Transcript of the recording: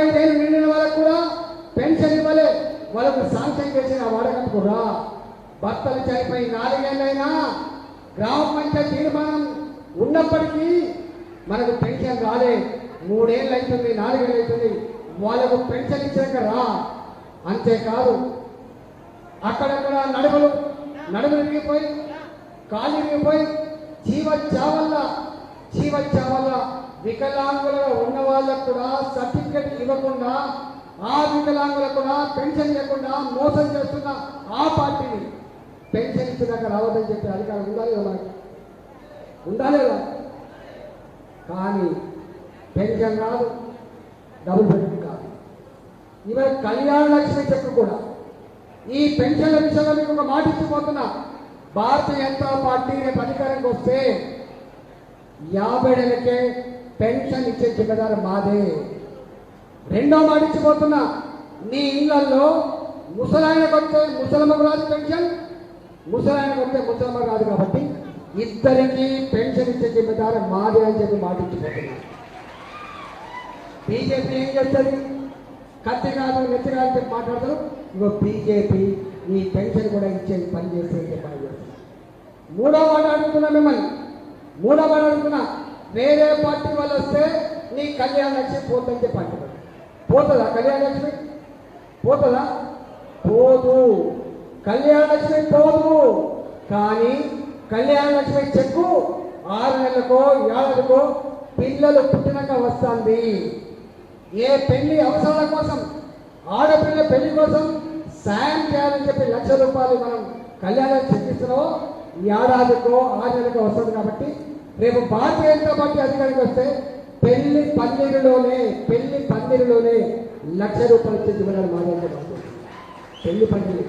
నలభై ఐదేళ్ళు నిండిన వాళ్ళకు కూడా పెన్షన్ ఇవ్వలే. వాళ్ళకు శాంక్షన్ చేసిన వాడకందుకు రా భర్తలు చనిపోయి నాలుగేళ్ళైనా గ్రామ పంచాయతీ తీర్మానం ఉన్నప్పటికీ మనకు పెన్షన్ రాలే. మూడేళ్ళు అవుతుంది నాలుగేళ్ళు అవుతుంది వాళ్ళకు పెన్షన్ ఇచ్చాక రా. అంతేకాదు అక్కడక్కడ నడుములు నడుములు విరిగిపోయి కాళ్ళు విరిగిపోయి జీవ చావల్ల జీవ చావల్ల వికలాంగులుగా ఉన్న వాళ్ళకు కూడా సర్టిఫికెట్ ఇవ్వకుండా ఆ వికలాంగులకు కూడా పెన్షన్ ఇవ్వకుండా మోసం చేస్తున్న ఆ పార్టీని పెన్షన్ ఇచ్చినాక రావద్దని చెప్పి అధికారం ఉందా లేదా మనకి? ఉందా లేదా కానీ పెన్షన్ రాదు డబుల్ బెడ్రూమ్ కాదు. ఇవాళ కళ్యాణ లక్ష్మి చెప్పు కూడా ఈ పెన్షన్ల విషయంలో మీకు ఒక మాట ఇచ్చిపోతున్నా. భారతీయ జనతా పార్టీ రేపు అధికారానికి వస్తే యాభై నెలకే పెన్షన్ ఇచ్చే జిమ్మదారు మాదే. రెండో మాట ఇచ్చిపోతున్నా మీ ఇళ్ళలో ముసలాయనకు వస్తే ముసలమ్మకు రాదు పెన్షన్ ముసలాయనకు వస్తే ముసలమ్మ రాదు కాబట్టి ఇద్దరికి పెన్షన్ ఇచ్చే జిమ్మదారు మాదే అని చెప్పి మాట ఇచ్చిపోతున్నా. బీజేపీ ఏం చేస్తుంది? కత్తి కాదు నెత్తి కాదు చెప్పి మాట్లాడతారు. ఇగో బీజేపీ ఈ పెన్షన్ కూడా ఇచ్చే పని చేస్తే పని చేస్తుంది మూడో మాట అడుగుతున్నా మిమ్మల్ని. మూడో మాట అడుగుతున్నా వేరే పార్టీ వాళ్ళు వస్తే నీ కళ్యాణ లక్ష్మి పోతుందని చెప్పి పోతుందా కళ్యాణ లక్ష్మి? పోతుందా? పోదు. కళ్యాణ లక్ష్మి పోదు. కానీ కళ్యాణ లక్ష్మి చెక్కు ఆరు నెలలకో ఏడాదికో పిల్లలు పుట్టినాక వస్తుంది. ఏ పెళ్ళి అవసరాల కోసం ఆడపిల్ల పెళ్ళి కోసం సాయం చేయాలని చెప్పి లక్ష రూపాయలు మనం కళ్యాణం చెల్లిస్తున్నామో ఏడాదికో ఆరు నెలకో వస్తుంది కాబట్టి రేపు భారతీయ జనతా పార్టీ అధికారికి వస్తే పెళ్ళి పందిరిలోనే పెళ్ళి పందిరిలోనే లక్ష రూపాయలు ఇచ్చే జిమ్మగారు మాట్లాడుతున్నారు పెళ్ళి పందిరి